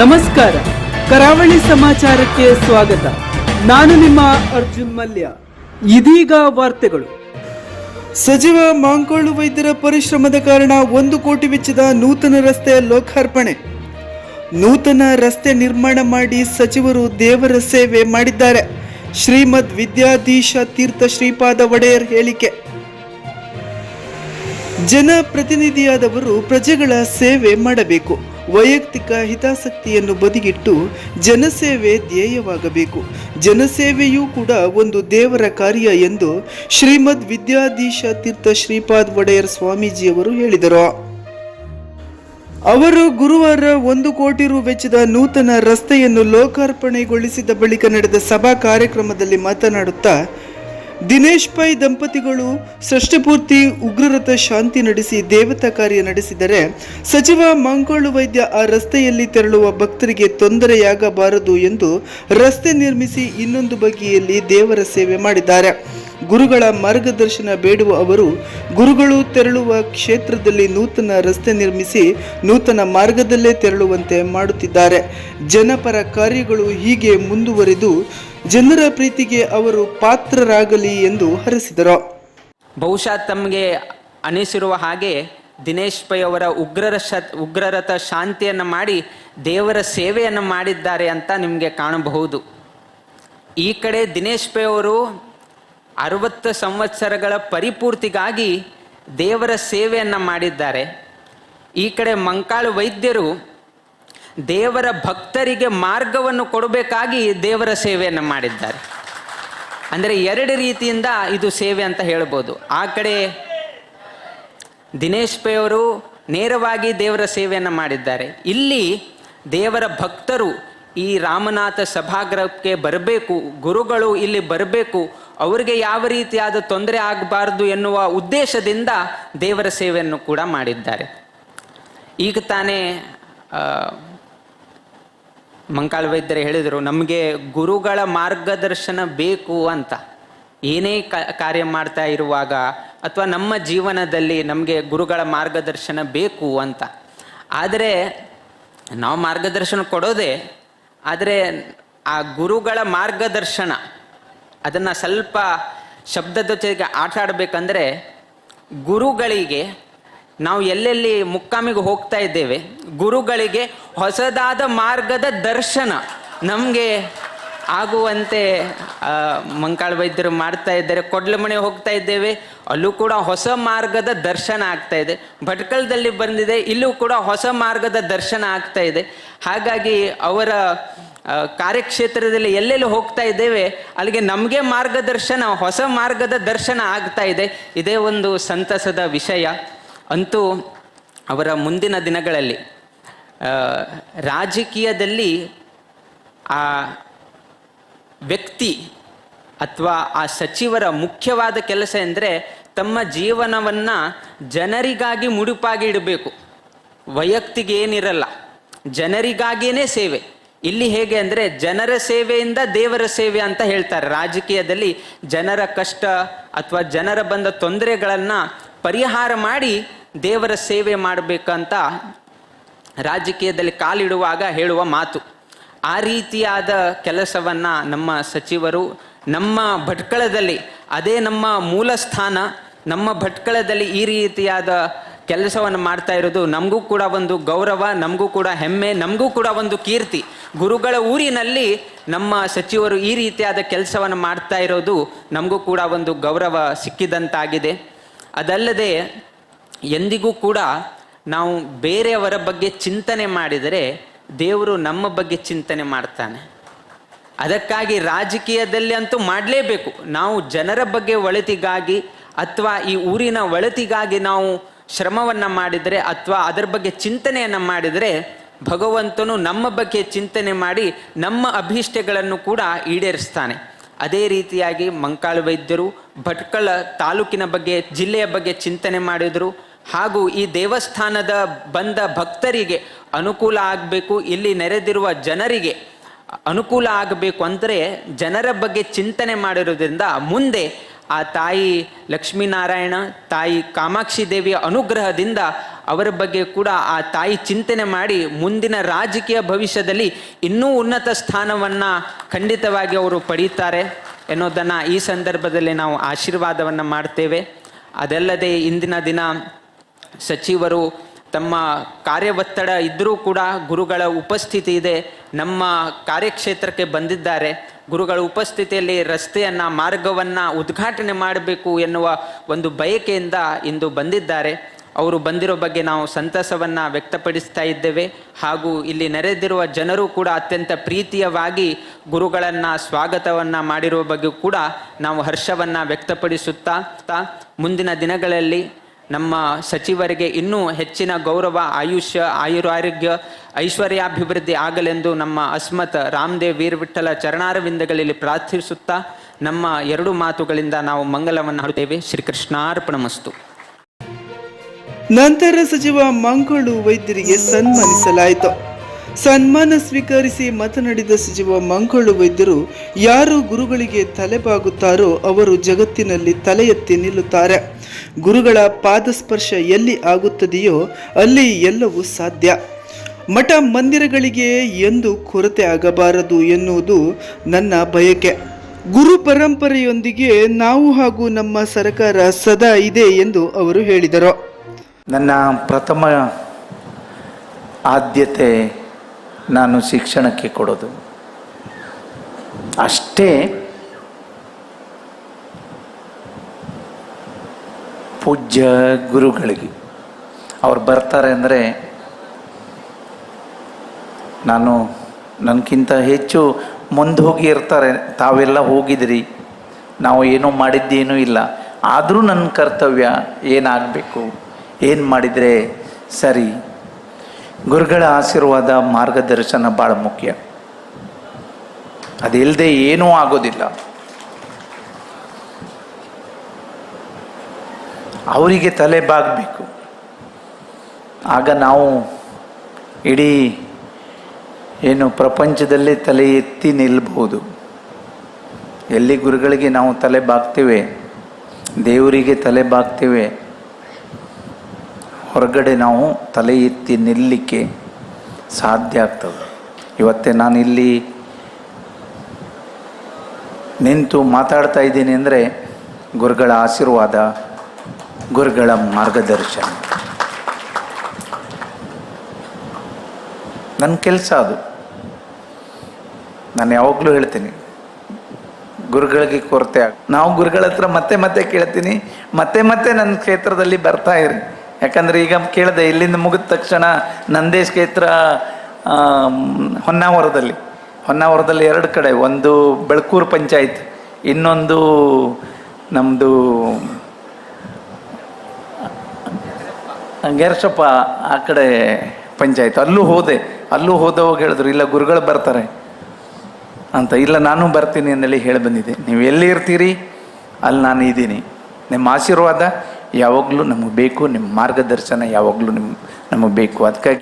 ನಮಸ್ಕಾರ. ಕರಾವಳಿ ಸಮಾಚಾರಕ್ಕೆ ಸ್ವಾಗತ. ನಾನು ನಿಮ್ಮ ಅರ್ಜುನ್ ಮಲ್ಯ. ಇದೀಗ ವಾರ್ತೆಗಳು. ಸಚಿವ ಮಾಂಕೋಳು ವೈದ್ಯರ ಪರಿಶ್ರಮದ ಕಾರಣ ಒಂದು ಕೋಟಿ ವೆಚ್ಚದ ನೂತನ ರಸ್ತೆ ಲೋಕಾರ್ಪಣೆ. ನೂತನ ರಸ್ತೆ ನಿರ್ಮಾಣ ಮಾಡಿ ಸಚಿವರು ದೇವರ ಸೇವೆ ಮಾಡಿದ್ದಾರೆ. ಶ್ರೀಮದ್ ವಿದ್ಯಾಧೀಶ ತೀರ್ಥ ಶ್ರೀಪಾದ ಒಡೆಯರ್ ಹೇಳಿಕೆ. ಜನಪ್ರತಿನಿಧಿಯಾದವರು ಪ್ರಜೆಗಳ ಸೇವೆ ಮಾಡಬೇಕು. ವೈಯಕ್ತಿಕ ಹಿತಾಸಕ್ತಿಯನ್ನು ಬದಿಗಿಟ್ಟು ಜನಸೇವೆ ಧ್ಯೇಯವಾಗಬೇಕು. ಜನಸೇವೆಯೂ ಕೂಡ ಒಂದು ದೇವರ ಕಾರ್ಯ ಎಂದು ಶ್ರೀಮದ್ ವಿದ್ಯಾಧೀಶ ತೀರ್ಥ ಶ್ರೀಪಾದ್ ಒಡೆಯರ್ ಸ್ವಾಮೀಜಿಯವರು ಹೇಳಿದರು. ಅವರು ಗುರುವಾರ ಒಂದು ಕೋಟಿ ರು ವೆಚ್ಚದ ನೂತನ ರಸ್ತೆಯನ್ನು ಲೋಕಾರ್ಪಣೆಗೊಳಿಸಿದ ಬಳಿಕ ನಡೆದ ಸಭಾ ಕಾರ್ಯಕ್ರಮದಲ್ಲಿ ಮಾತನಾಡುತ್ತಾ ದಿನೇಶ್ ಪೈ ದಂಪತಿಗಳು ಷಷ್ಠಪೂರ್ತಿ ಉಗ್ರರತ ಶಾಂತಿ ನಡೆಸಿ ದೇವತಾ ಕಾರ್ಯ ನಡೆಸಿದರೆ ಸಚಿವ ಮಂಗೋಳು ವೈದ್ಯ ಆ ರಸ್ತೆಯಲ್ಲಿ ತೆರಳುವ ಭಕ್ತರಿಗೆ ತೊಂದರೆಯಾಗಬಾರದು ಎಂದು ರಸ್ತೆ ನಿರ್ಮಿಸಿ ಇನ್ನೊಂದು ಬಗೆಯಲ್ಲಿ ದೇವರ ಸೇವೆ ಮಾಡಿದ್ದಾರೆ. ಗುರುಗಳ ಮಾರ್ಗದರ್ಶನ ಬೇಡುವ ಅವರು ಗುರುಗಳು ತೆರಳುವ ಕ್ಷೇತ್ರದಲ್ಲಿ ನೂತನ ರಸ್ತೆ ನಿರ್ಮಿಸಿ ನೂತನ ಮಾರ್ಗದಲ್ಲೇ ತೆರಳುವಂತೆ ಮಾಡುತ್ತಿದ್ದಾರೆ. ಜನಪರ ಕಾರ್ಯಗಳು ಹೀಗೆ ಮುಂದುವರೆದು ಜನರ ಪ್ರೀತಿಗೆ ಅವರು ಪಾತ್ರರಾಗಲಿ ಎಂದು ಹರಸಿದರು. ಬಹುಶಃ ತಮಗೆ ಅನಿಸಿರುವ ಹಾಗೆ ದಿನೇಶ್ ಪೈ ಅವರ ಉಗ್ರರ ಶ, ಉಗ್ರರಥ ಶಾಂತಿಯನ್ನು ಮಾಡಿ ದೇವರ ಸೇವೆಯನ್ನು ಮಾಡಿದ್ದಾರೆ ಅಂತ ನಿಮಗೆ ಕಾಣಬಹುದು. ಈ ಕಡೆ ದಿನೇಶ್ ಪೈ ಅವರು ಅರವತ್ತು ಸಂವತ್ಸರಗಳ ಪರಿಪೂರ್ತಿಗಾಗಿ ದೇವರ ಸೇವೆಯನ್ನು ಮಾಡಿದ್ದಾರೆ. ಈ ಕಡೆ ಮಂಕಾಳು ವೈದ್ಯರು ದೇವರ ಭಕ್ತರಿಗೆ ಮಾರ್ಗವನ್ನು ಕೊಡಬೇಕಾಗಿ ದೇವರ ಸೇವೆಯನ್ನು ಮಾಡಿದ್ದಾರೆ. ಅಂದರೆ ಎರಡು ರೀತಿಯಿಂದ ಇದು ಸೇವೆ ಅಂತ ಹೇಳ್ಬೋದು. ಆ ಕಡೆ ದಿನೇಶ್ ಪೇವರು ಅವರು ನೇರವಾಗಿ ದೇವರ ಸೇವೆಯನ್ನು ಮಾಡಿದ್ದಾರೆ. ಇಲ್ಲಿ ದೇವರ ಭಕ್ತರು ಈ ರಾಮನಾಥ ಸಭಾಗ್ರಹಕ್ಕೆ ಬರಬೇಕು, ಗುರುಗಳು ಇಲ್ಲಿ ಬರಬೇಕು ಅವರಿಗೆ ಯಾವ ರೀತಿಯಾದ ತೊಂದರೆ ಆಗಬಾರ್ದು ಎನ್ನುವ ಉದ್ದೇಶದಿಂದ ದೇವರ ಸೇವೆಯನ್ನು ಕೂಡ ಮಾಡಿದ್ದಾರೆ. ಈಗ ತಾನೇ ಮಂಕಾಳ ವೈದ್ಯರು ಹೇಳಿದರು, ನಮಗೆ ಗುರುಗಳ ಮಾರ್ಗದರ್ಶನ ಬೇಕು ಅಂತ. ಏನೇ ಕಾರ್ಯ ಮಾಡ್ತಾ ಇರುವಾಗ ಅಥವಾ ನಮ್ಮ ಜೀವನದಲ್ಲಿ ನಮಗೆ ಗುರುಗಳ ಮಾರ್ಗದರ್ಶನ ಬೇಕು ಅಂತ. ಆದರೆ, ನಾವು ಮಾರ್ಗದರ್ಶನ ಕೊಡೋದೇ, ಆದರೆ ಆ ಗುರುಗಳ ಮಾರ್ಗದರ್ಶನ ಅದನ್ನು ಸ್ವಲ್ಪ ಶಬ್ದದ ಜೊತೆಗೆ ಆಟ ಆಡಬೇಕಂದ್ರೆ ಗುರುಗಳಿಗೆ ನಾವು ಎಲ್ಲೆಲ್ಲಿ ಮುಕ್ಕಾಮಿಗೆ ಹೋಗ್ತಾ ಇದ್ದೇವೆ, ಗುರುಗಳಿಗೆ ಹೊಸದಾದ ಮಾರ್ಗದ ದರ್ಶನ ನಮಗೆ ಆಗುವಂತೆ ಮಂಕಾಳ ವೈದ್ಯರು ಮಾಡ್ತಾ ಇದ್ದಾರೆ ಕೊಡ್ಲಮಣೆ ಹೋಗ್ತಾ ಇದ್ದೇವೆ, ಅಲ್ಲೂ ಕೂಡ ಹೊಸ ಮಾರ್ಗದ ದರ್ಶನ ಆಗ್ತಾ ಇದೆ, ಭಟ್ಕಳದಲ್ಲಿ ಬಂದಿದೆ, ಇಲ್ಲೂ ಕೂಡ ಹೊಸ ಮಾರ್ಗದ ದರ್ಶನ ಆಗ್ತಾ ಇದೆ. ಹಾಗಾಗಿ ಅವರ ಕಾರ್ಯಕ್ಷೇತ್ರದಲ್ಲಿ ಎಲ್ಲೆಲ್ಲಿ ಹೋಗ್ತಾ ಇದ್ದೇವೆ, ಅಲ್ಲಿಗೆ ನಮಗೆ ಮಾರ್ಗದರ್ಶನ, ಹೊಸ ಮಾರ್ಗದ ದರ್ಶನ ಆಗ್ತಾ ಇದೆ. ಇದೇ ಒಂದು ಸಂತಸದ ವಿಷಯ. ಅಂತೂ ಅವರ ಮುಂದಿನ ದಿನಗಳಲ್ಲಿ ರಾಜಕೀಯದಲ್ಲಿ ಆ ವ್ಯಕ್ತಿ ಅಥವಾ ಆ ಸಚಿವರ ಮುಖ್ಯವಾದ ಕೆಲಸ ಎಂದರೆ ತಮ್ಮ ಜೀವನವನ್ನು ಜನರಿಗಾಗಿ ಮುಡುಪಾಗಿ ಇಡಬೇಕು ವೈಯಕ್ತಿಗೆ ಏನಿರಲ್ಲ, ಜನರಿಗಾಗಿಯೇ ಸೇವೆ. ಇಲ್ಲಿ ಹೇಗೆ ಅಂದರೆ ಜನರ ಸೇವೆಯಿಂದ ದೇವರ ಸೇವೆ ಅಂತ ಹೇಳ್ತಾರೆ. ರಾಜಕೀಯದಲ್ಲಿ ಜನರ ಕಷ್ಟ ಅಥವಾ ಜನರ ಬಂದ ತೊಂದರೆಗಳನ್ನು ಪರಿಹಾರ ಮಾಡಿ ದೇವರ ಸೇವೆ ಮಾಡಬೇಕಂತ ರಾಜಕೀಯದಲ್ಲಿ ಕಾಲಿಡುವಾಗ ಹೇಳುವ ಮಾತು. ಆ ರೀತಿಯಾದ ಕೆಲಸವನ್ನು ನಮ್ಮ ಸಚಿವರು ನಮ್ಮ ಭಟ್ಕಳದಲ್ಲಿ, ಅದೇ ನಮ್ಮ ಮೂಲ ಸ್ಥಾನ ನಮ್ಮ ಭಟ್ಕಳದಲ್ಲಿ ಈ ರೀತಿಯಾದ ಕೆಲಸವನ್ನು ಮಾಡ್ತಾ ಇರೋದು ನಮಗೂ ಕೂಡ ಒಂದು ಗೌರವ, ನಮಗೂ ಕೂಡ ಹೆಮ್ಮೆ, ನಮಗೂ ಕೂಡ ಒಂದು ಕೀರ್ತಿ. ಗುರುಗಳ ಊರಿನಲ್ಲಿ ನಮ್ಮ ಸಚಿವರು ಈ ರೀತಿಯಾದ ಕೆಲಸವನ್ನು ಮಾಡ್ತಾ ಇರೋದು ನಮಗೂ ಕೂಡ ಒಂದು ಗೌರವ ಸಿಕ್ಕಿದಂತಾಗಿದೆ. ಅದಲ್ಲದೆ ಎಂದಿಗೂ ಕೂಡ ನಾವು ಬೇರೆಯವರ ಬಗ್ಗೆ ಚಿಂತನೆ ಮಾಡಿದರೆ ದೇವರು ನಮ್ಮ ಬಗ್ಗೆ ಚಿಂತನೆ ಮಾಡ್ತಾನೆ. ಅದಕ್ಕಾಗಿ ರಾಜಕೀಯದಲ್ಲಿ ಅಂತೂ ಮಾಡಲೇಬೇಕು. ನಾವು ಜನರ ಬಗ್ಗೆ ಒಳಿತಿಗಾಗಿ ಅಥವಾ ಈ ಊರಿನ ಒಳಿತಿಗಾಗಿ ನಾವು ಶ್ರಮವನ್ನು ಮಾಡಿದರೆ ಅಥವಾ ಅದರ ಬಗ್ಗೆ ಚಿಂತನೆಯನ್ನು ಮಾಡಿದರೆ ಭಗವಂತನು ನಮ್ಮ ಬಗ್ಗೆ ಚಿಂತನೆ ಮಾಡಿ ನಮ್ಮ ಅಭೀಷ್ಟಗಳನ್ನು ಕೂಡ ಈಡೇರಿಸ್ತಾನೆ. ಅದೇ ರೀತಿಯಾಗಿ ಮಂಕಾಳು ವೈದ್ಯರು, ಭಟ್ಕಳ ತಾಲೂಕಿನ ಬಗ್ಗೆ, ಜಿಲ್ಲೆಯ ಬಗ್ಗೆ ಚಿಂತನೆ ಮಾಡಿದರು. ಹಾಗೂ ಈ ದೇವಸ್ಥಾನದ ಬಂದ ಭಕ್ತರಿಗೆ ಅನುಕೂಲ ಆಗಬೇಕು, ಇಲ್ಲಿ ನೆರೆದಿರುವ ಜನರಿಗೆ ಅನುಕೂಲ ಆಗಬೇಕು ಅಂದರೆ ಜನರ ಬಗ್ಗೆ ಚಿಂತನೆ ಮಾಡಿರೋದ್ರಿಂದ ಮುಂದೆ ಆ ತಾಯಿ ಲಕ್ಷ್ಮೀನಾರಾಯಣ, ತಾಯಿ ಕಾಮಾಕ್ಷಿ ದೇವಿಯ ಅನುಗ್ರಹದಿಂದ ಅವರ ಬಗ್ಗೆ ಕೂಡ ಆ ತಾಯಿ ಚಿಂತನೆ ಮಾಡಿ ಮುಂದಿನ ರಾಜಕೀಯ ಭವಿಷ್ಯದಲ್ಲಿ ಇನ್ನೂ ಉನ್ನತ ಸ್ಥಾನವನ್ನು ಖಂಡಿತವಾಗಿ ಅವರು ಪಡೀತಾರೆ ಎನ್ನುವುದನ್ನು ಈ ಸಂದರ್ಭದಲ್ಲಿ ನಾವು ಆಶೀರ್ವಾದವನ್ನು ಮಾಡ್ತೇವೆ. ಅದಲ್ಲದೆ ಇಂದಿನ ದಿನ ಸಚಿವರು ತಮ್ಮ ಕಾರ್ಯ ಒತ್ತಡ ಇದ್ದರೂ ಕೂಡ ಗುರುಗಳ ಉಪಸ್ಥಿತಿ ಇದೆ. ನಮ್ಮ ಕಾರ್ಯಕ್ಷೇತ್ರಕ್ಕೆ ಬಂದಿದ್ದಾರೆ. ಗುರುಗಳ ಉಪಸ್ಥಿತಿಯಲ್ಲಿ ರಸ್ತೆಯನ್ನು, ಮಾರ್ಗವನ್ನು ಉದ್ಘಾಟನೆ ಮಾಡಬೇಕು ಎನ್ನುವ ಒಂದು ಬಯಕೆಯಿಂದ ಇಂದು ಬಂದಿದ್ದಾರೆ. ಅವರು ಬಂದಿರೋ ಬಗ್ಗೆ ನಾವು ಸಂತಸವನ್ನು ವ್ಯಕ್ತಪಡಿಸ್ತಾ ಇದ್ದೇವೆ. ಹಾಗೂ ಇಲ್ಲಿ ನೆರೆದಿರುವ ಜನರು ಕೂಡ ಅತ್ಯಂತ ಪ್ರೀತಿಯವಾಗಿ ಗುರುಗಳನ್ನು ಸ್ವಾಗತವನ್ನು ಮಾಡಿರುವ ಬಗ್ಗೆ ಕೂಡ ನಾವು ಹರ್ಷವನ್ನು ವ್ಯಕ್ತಪಡಿಸುತ್ತಾ ಮುಂದಿನ ದಿನಗಳಲ್ಲಿ ನಮ್ಮ ಸಚಿವರಿಗೆ ಇನ್ನೂ ಹೆಚ್ಚಿನ ಗೌರವ, ಆಯುಷ್ಯ, ಆಯುರಾರೋಗ್ಯ, ಐಶ್ವರ್ಯಾಭಿವೃದ್ಧಿ ಆಗಲೆಂದು ನಮ್ಮ ಅಸ್ಮತ್ ರಾಮದೇವ್ ವೀರವಿಠಲ ಚರಣಾರವಿಂದಗಳಲ್ಲಿ ಪ್ರಾರ್ಥಿಸುತ್ತಾ ನಮ್ಮ ಎರಡು ಮಾತುಗಳಿಂದ ನಾವು ಮಂಗಲವನ್ನು ಹಾಡುತ್ತೇವೆ. ಶ್ರೀಕೃಷ್ಣಾರ್ಪಣಮಸ್ತು. ನಂತರ ಸಚಿವ ಮಂಗಳು ವೈದ್ಯರಿಗೆ ಸನ್ಮಾನಿಸಲಾಯಿತು. ಸನ್ಮಾನ ಸ್ವೀಕರಿಸಿ ಮಾತನಾಡಿದ ಸಚಿವ ಮಂಗಳು ವೈದ್ಯರು, ಯಾರು ಗುರುಗಳಿಗೆ ತಲೆಬಾಗುತ್ತಾರೋ ಅವರು ಜಗತ್ತಿನಲ್ಲಿ ತಲೆ ನಿಲ್ಲುತ್ತಾರೆ. ಗುರುಗಳ ಪಾದಸ್ಪರ್ಶ ಎಲ್ಲಿ ಆಗುತ್ತದೆಯೋ ಅಲ್ಲಿ ಎಲ್ಲವೂ ಸಾಧ್ಯ. ಮಠ ಮಂದಿರಗಳಿಗೆ ಎಂದು ಕೊರತೆ ಆಗಬಾರದು ಎನ್ನುವುದು ನನ್ನ ಬಯಕೆ. ಗುರು ಪರಂಪರೆಯೊಂದಿಗೆ ನಾವು ಹಾಗೂ ನಮ್ಮ ಸರ್ಕಾರ ಸದಾ ಇದೆ ಎಂದು ಅವರು ಹೇಳಿದರು. ನನ್ನ ಪ್ರಥಮ ಆದ್ಯತೆ ನಾನು ಶಿಕ್ಷಣಕ್ಕೆ ಕೊಡೋದು. ಅಷ್ಟೇ ಪೂಜ್ಯ ಗುರುಗಳಿಗೆ. ಅವ್ರು ಬರ್ತಾರೆ ಅಂದರೆ ನಾನು ನನಗಿಂತ ಹೆಚ್ಚು ಮುಂದೆ ಹೋಗಿ ಇರ್ತಾರೆ. ತಾವೆಲ್ಲ ಹೋಗಿದ್ರಿ. ನಾವು ಏನೂ ಮಾಡಿದ್ದೇನೂ ಇಲ್ಲ. ಆದರೂ ನನ್ನ ಕರ್ತವ್ಯ ಏನಾಗಬೇಕು? ಏನು ಮಾಡಿದರೆ ಸರಿ? ಗುರುಗಳ ಆಶೀರ್ವಾದ ಮಾರ್ಗದರ್ಶನ ಭಾಳ ಮುಖ್ಯ. ಅದಿಲ್ಲದೆ ಏನೂ ಆಗೋದಿಲ್ಲ. ಅವರಿಗೆ ತಲೆ ಬಾಗಬೇಕು. ಆಗ ನಾವು ಇಡೀ ಏನು ಪ್ರಪಂಚದಲ್ಲಿ ತಲೆ ಎತ್ತಿ ನಿಲ್ಬಹುದು ಎಲ್ಲಿ ಗುರುಗಳಿಗೆ ನಾವು ತಲೆ ಬಾಗ್ತೇವೆ? ದೇವರಿಗೆ ತಲೆ ಬಾಗ್ತೇವೆ. ಹೊರಗಡೆ ನಾವು ತಲೆ ಎತ್ತಿ ನಿಲ್ಲಲಿಕ್ಕೆ ಸಾಧ್ಯ ಆಗ್ತದೆ. ಇವತ್ತೇ ನಾನು ಇಲ್ಲಿ ನಿಂತು ಮಾತಾಡ್ತಾ ಇದ್ದೀನಿ ಅಂದರೆ ಗುರುಗಳ ಆಶೀರ್ವಾದ ಗುರುಗಳ ಮಾರ್ಗದರ್ಶನ. ನನ್ನ ಕೆಲಸ ಅದು. ನಾನು ಯಾವಾಗಲೂ ಹೇಳ್ತೀನಿ, ಗುರುಗಳಿಗೆ ಕೊರತೆ ಆಗ, ನಾವು ಗುರುಗಳ ಹತ್ರ ಮತ್ತೆ ಮತ್ತೆ ಕೇಳ್ತೀನಿ, ಮತ್ತೆ ಮತ್ತೆ ನನ್ನ ಕ್ಷೇತ್ರದಲ್ಲಿ ಬರ್ತಾ ಇರಿ. ಯಾಕಂದ್ರೆ ಈಗ ಕೇಳಿದೆ, ಇಲ್ಲಿಂದ ಮುಗಿದ ತಕ್ಷಣ ನಂದೇ ಕ್ಷೇತ್ರ ಹೊನ್ನಾವರದಲ್ಲಿ. ಹೊನ್ನಾವರದಲ್ಲಿ ಎರಡು ಕಡೆ, ಒಂದು ಬೆಳಕೂರು ಪಂಚಾಯತ್, ಇನ್ನೊಂದು ನಮ್ಮದು ಗೇರ್ಶಪ್ಪ ಆ ಕಡೆ ಪಂಚಾಯತ್ ಅಲ್ಲೂ ಹೋದೆ. ಅಲ್ಲೂ ಹೋದವಾಗ ಹೇಳಿದ್ರು ಇಲ್ಲ ಗುರುಗಳು ಬರ್ತಾರೆ. ಅಂತ ಇಲ್ಲ ನಾನು ಬರ್ತೀನಿ ಅಂದೇಳಿ ಹೇಳಿ ಬಂದಿದ್ದೆ. ನೀವು ಎಲ್ಲಿ ಇರ್ತೀರಿ? ಅಲ್ಲಿ ನಾನು ಇದ್ದೀನಿ. ನಿಮ್ಮ ಆಶೀರ್ವಾದ ಯಾವಾಗಲೂ ನಮಗೆ ಬೇಕು ನಿಮ್ಮ ಮಾರ್ಗದರ್ಶನ ಯಾವಾಗಲೂ ನಿಮ್ಮ ನಮಗೆ ಬೇಕು. ಅದಕ್ಕಾಗಿ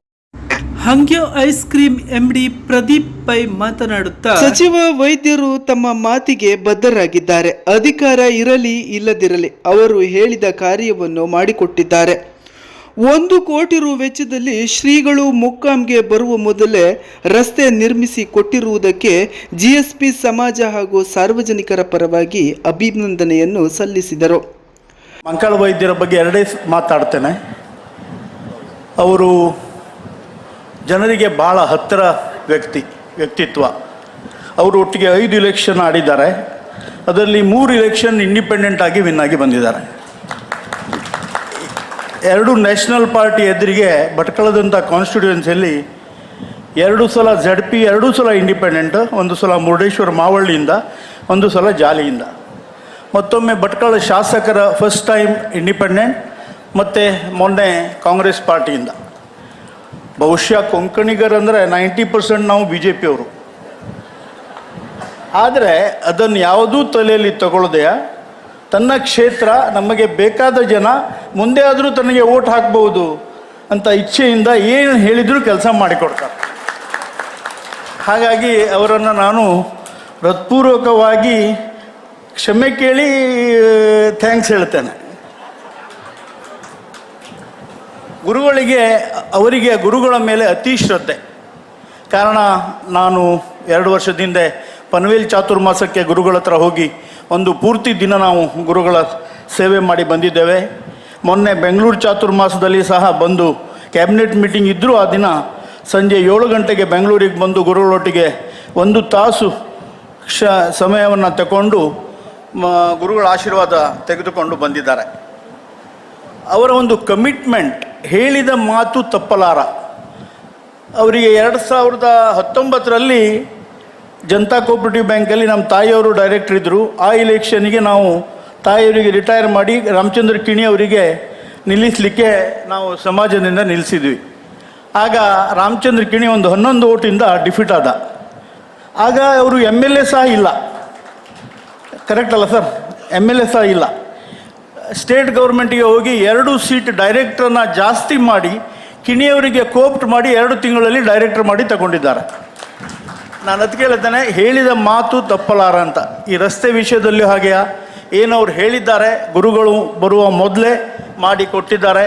Hangyo ice cream MD Pradeep Pai ಮಾತನಾಡುತ್ತಾ ಸಚಿವ ವೈದ್ಯರು ತಮ್ಮ ಮಾತಿಗೆ ಬದ್ಧರಾಗಿದ್ದಾರೆ. ಅಧಿಕಾರ ಇರಲಿ ಇಲ್ಲದಿರಲಿ ಅವರು ಹೇಳಿದ ಕಾರ್ಯವನ್ನು ಮಾಡಿಕೊಟ್ಟಿದ್ದಾರೆ. ಒಂದು ಕೋಟಿ ರು ವೆಚ್ಚದಲ್ಲಿ ಶ್ರೀಗಳು ಮೊಕ್ಕಾಂಗೆ ಬರುವ ಮೊದಲೇ ರಸ್ತೆ ನಿರ್ಮಿಸಿ ಕೊಟ್ಟಿರುವುದಕ್ಕೆ ಜಿಎಸ್ಪಿ ಸಮಾಜ ಹಾಗೂ ಸಾರ್ವಜನಿಕರ ಪರವಾಗಿ ಅಭಿನಂದನೆಯನ್ನು ಸಲ್ಲಿಸಿದರು. ಮಂಕಾಳ ವೈದ್ಯರ ಬಗ್ಗೆ ಎರಡೇ ಮಾತಾಡ್ತೇನೆ. ಅವರು ಜನರಿಗೆ ಭಾಳ ಹತ್ತಿರ ವ್ಯಕ್ತಿ, ವ್ಯಕ್ತಿತ್ವ. ಅವರು ಒಟ್ಟಿಗೆ ಐದು ಇಲೆಕ್ಷನ್ ಆಡಿದ್ದಾರೆ. ಅದರಲ್ಲಿ ಮೂರು ಇಲೆಕ್ಷನ್ ಇಂಡಿಪೆಂಡೆಂಟ್ ಆಗಿ ವಿನ್ ಆಗಿ ಬಂದಿದ್ದಾರೆ. ಎರಡು ನ್ಯಾಷನಲ್ ಪಾರ್ಟಿ ಎದುರಿಗೆ ಭಟ್ಕಳದಂಥ ಕಾನ್ಸ್ಟಿಟ್ಯೂನ್ಸಿಯಲ್ಲಿ ಎರಡು ಸಲ ಜಡ್ ಪಿ ಎರಡೂ ಸಲ ಇಂಡಿಪೆಂಡೆಂಟ್ ಒಂದು ಸಲ ಮುರುಡೇಶ್ವರ ಮಾವಳ್ಳಿಯಿಂದ, ಒಂದು ಸಲ ಜಾಲಿಯಿಂದ. ಮತ್ತೊಮ್ಮೆ ಭಟ್ಕಳ ಶಾಸಕರ ಫಸ್ಟ್ ಟೈಮ್ ಇಂಡಿಪೆಂಡೆಂಟ್ ಮತ್ತು ಮೊನ್ನೆ ಕಾಂಗ್ರೆಸ್ ಪಾರ್ಟಿಯಿಂದ. ಬಹುಶಃ ಕೊಂಕಣಿಗರಂದರೆ ನೈಂಟಿ ಪರ್ಸೆಂಟ್ ನಾವು ಬಿ ಜೆ ಪಿಯವರು ಆದರೆ ಅದನ್ನು ಯಾವುದೂ ತಲೆಯಲ್ಲಿ ತಗೊಳ್ಳದೆಯ ತನ್ನ ಕ್ಷೇತ್ರ ನಮಗೆ ಬೇಕಾದ ಜನ ಮುಂದೆ ಆದರೂ ತನಗೆ ಓಟ್ ಹಾಕ್ಬೋದು ಅಂತ ಇಚ್ಛೆಯಿಂದ ಏನು ಹೇಳಿದರೂ ಕೆಲಸ ಮಾಡಿಕೊಡ್ತಾರೆ. ಹಾಗಾಗಿ ಅವರನ್ನು ನಾನು ಹೃತ್ಪೂರ್ವಕವಾಗಿ ಕ್ಷಮೆ ಕೇಳಿ, ಥ್ಯಾಂಕ್ಸ್ ಹೇಳ್ತೇನೆ. ಗುರುಗಳಿಗೆ, ಅವರಿಗೆ ಗುರುಗಳ ಮೇಲೆ ಅತಿ ಶ್ರದ್ಧೆ. ಕಾರಣ, ನಾನು ಎರಡು ವರ್ಷದ ಹಿಂದೆ ಪನ್ವೇಲ್ ಚಾತುರ್ಮಾಸಕ್ಕೆ ಗುರುಗಳ ಹತ್ರ ಹೋಗಿ ಒಂದು ಪೂರ್ತಿ ದಿನ ನಾವು ಗುರುಗಳ ಸೇವೆ ಮಾಡಿ ಬಂದಿದ್ದೇವೆ. ಮೊನ್ನೆ ಬೆಂಗಳೂರು ಚಾತುರ್ಮಾಸದಲ್ಲಿ ಸಹ ಬಂದು ಕ್ಯಾಬಿನೆಟ್ ಮೀಟಿಂಗ್ ಇದ್ದರೂ ಆ ದಿನ ಸಂಜೆ ಏಳು ಗಂಟೆಗೆ ಬೆಂಗಳೂರಿಗೆ ಬಂದು ಗುರುಗಳೊಟ್ಟಿಗೆ ಒಂದು ತಾಸು ಕ್ಷ ಸಮಯವನ್ನು ತಗೊಂಡು ಗುರುಗಳ ಆಶೀರ್ವಾದ ತೆಗೆದುಕೊಂಡು ಬಂದಿದ್ದಾರೆ. ಅವರ ಒಂದು ಕಮಿಟ್ಮೆಂಟ್ ಹೇಳಿದ ಮಾತು ತಪ್ಪಲಾರ. ಅವರಿಗೆ ಎರಡು ಸಾವಿರದ ಹತ್ತೊಂಬತ್ತರಲ್ಲಿ ಜನತಾ ಕೋಆಪರೇಟಿವ್ ಬ್ಯಾಂಕಲ್ಲಿ ನಮ್ಮ ತಾಯಿಯವರು ಡೈರೆಕ್ಟರ್ ಇದ್ದರು ಆ ಇಲೆಕ್ಷನ್ಗೆ ನಾವು ತಾಯಿಯವರಿಗೆ ರಿಟೈರ್ ಮಾಡಿ ರಾಮಚಂದ್ರ ಕಿಣಿ ಅವರಿಗೆ ನಿಲ್ಲಿಸಲಿಕ್ಕೆ ನಾವು ಸಮಾಜದಿಂದ ನಿಲ್ಲಿಸಿದ್ವಿ ಆಗ ರಾಮಚಂದ್ರ ಕಿಣಿ ಒಂದು ಹನ್ನೊಂದು ಓಟಿಂದ ಡಿಫೀಟ್ ಆದ. ಆಗ ಅವರು ಎಂ ಎಲ್ ಎ ಸಹ ಇಲ್ಲ. ಕರೆಕ್ಟ್ ಅಲ್ಲ ಸರ್ ಎಂ ಎಲ್ ಎ ಸಹ ಇಲ್ಲ. ಸ್ಟೇಟ್ ಗೌರ್ಮೆಂಟಿಗೆ ಹೋಗಿ ಎರಡು ಸೀಟ್ ಡೈರೆಕ್ಟ್ರನ್ನ ಜಾಸ್ತಿ ಮಾಡಿ ಕಿಣಿಯವರಿಗೆ ಕೋಪ್ಟ್ ಮಾಡಿ ಎರಡು ತಿಂಗಳಲ್ಲಿ ಡೈರೆಕ್ಟರ್ ಮಾಡಿ ತಗೊಂಡಿದ್ದಾರೆ. ನಾನು ಅದಕ್ಕೆ ಹೇಳ್ತೇನೆ ಹೇಳಿದ ಮಾತು ತಪ್ಪಲಾರ ಅಂತ. ಈ ರಸ್ತೆ ವಿಷಯದಲ್ಲಿ ಹಾಗೆ ಏನವ್ರು ಹೇಳಿದ್ದಾರೆ, ಗುರುಗಳು ಬರುವ ಮೊದಲೇ ಮಾಡಿ ಕೊಟ್ಟಿದ್ದಾರೆ.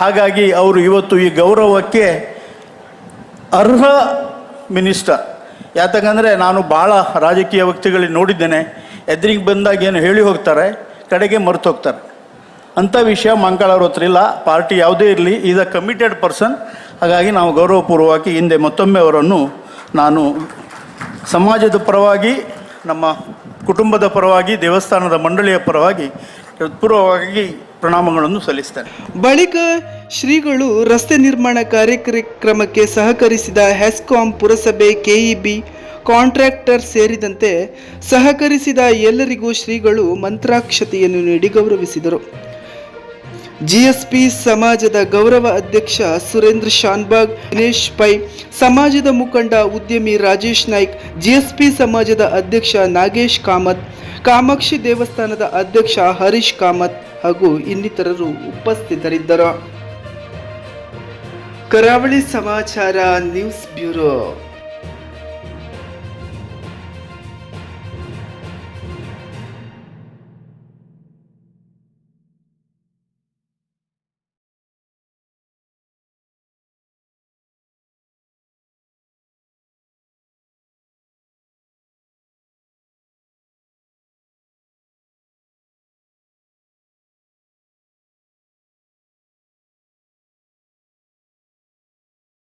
ಹಾಗಾಗಿ ಅವರು ಇವತ್ತು ಈ ಗೌರವಕ್ಕೆ ಅರ್ಹ ಮಿನಿಸ್ಟರ್. ಯಾತಕ್ಕಂದರೆ ನಾನು ಭಾಳ ರಾಜಕೀಯ ವ್ಯಕ್ತಿಗಳಿಗೆ ನೋಡಿದ್ದೇನೆ. ಎದುರಿಗೆ ಬಂದಾಗ ಏನು ಹೇಳಿ ಹೋಗ್ತಾರೆ, ಕಡೆಗೆ ಮರೆತು ಹೋಗ್ತಾರೆ. ಅಂಥ ವಿಷಯ ಮಂಗಳವ್ರ ಹತ್ರ ಇಲ್ಲ. ಪಾರ್ಟಿ ಯಾವುದೇ ಇರಲಿ, ಈಸ್ ಅ ಕಮಿಟೆಡ್ ಪರ್ಸನ್. ಹಾಗಾಗಿ ನಾವು ಗೌರವಪೂರ್ವವಾಗಿ ಹಿಂದೆ ಮತ್ತೊಮ್ಮೆ ಅವರನ್ನು ನಾನು ಸಮಾಜದ ಪರವಾಗಿ, ನಮ್ಮ ಕುಟುಂಬದ ಪರವಾಗಿ, ದೇವಸ್ಥಾನದ ಮಂಡಳಿಯ ಪರವಾಗಿ ಪೂರ್ವವಾಗಿ ಪ್ರಣಾಮಗಳನ್ನು ಸಲ್ಲಿಸ್ತಾರೆ ಬಳಿಕ ಶ್ರೀಗಳು ರಸ್ತೆ ನಿರ್ಮಾಣ ಕಾರ್ಯಕ್ರಮಕ್ಕೆ ಸಹಕರಿಸಿದ ಹೆಸ್ಕಾಂ ಪುರಸಭೆ ಕೆಇಬಿ ಕಾಂಟ್ರಾಕ್ಟರ್ ಸೇರಿದಂತೆ ಸಹಕರಿಸಿದ ಎಲ್ಲರಿಗೂ ಶ್ರೀಗಳು ಮಂತ್ರಾಕ್ಷತೆಯನ್ನು ನೀಡಿ ಗೌರವಿಸಿದರು. ಜಿಎಸ್ಪಿ ಸಮಾಜದ ಗೌರವ ಅಧ್ಯಕ್ಷ ಸುರೇಂದ್ರ ಶಾನ್ಬಾಗ್, ದಿನೇಶ್ ಪೈ, ಸಮಾಜದ ಮುಖಂಡ ಉದ್ಯಮಿ ರಾಜೇಶ್ ನಾಯ್ಕ್, ಜಿಎಸ್ಪಿ ಸಮಾಜದ ಅಧ್ಯಕ್ಷ ನಾಗೇಶ್ ಕಾಮತ್, ಕಾಮಾಕ್ಷಿ ದೇವಸ್ಥಾನದ ಅಧ್ಯಕ್ಷ ಹರೀಶ್ ಕಾಮತ್ ಹಾಗೂ ಇನ್ನಿತರರು ಉಪಸ್ಥಿತರಿದ್ದರು. ಕರಾವಳಿ ಸಮಾಚಾರ ನ್ಯೂಸ್ ಬ್ಯೂರೋ.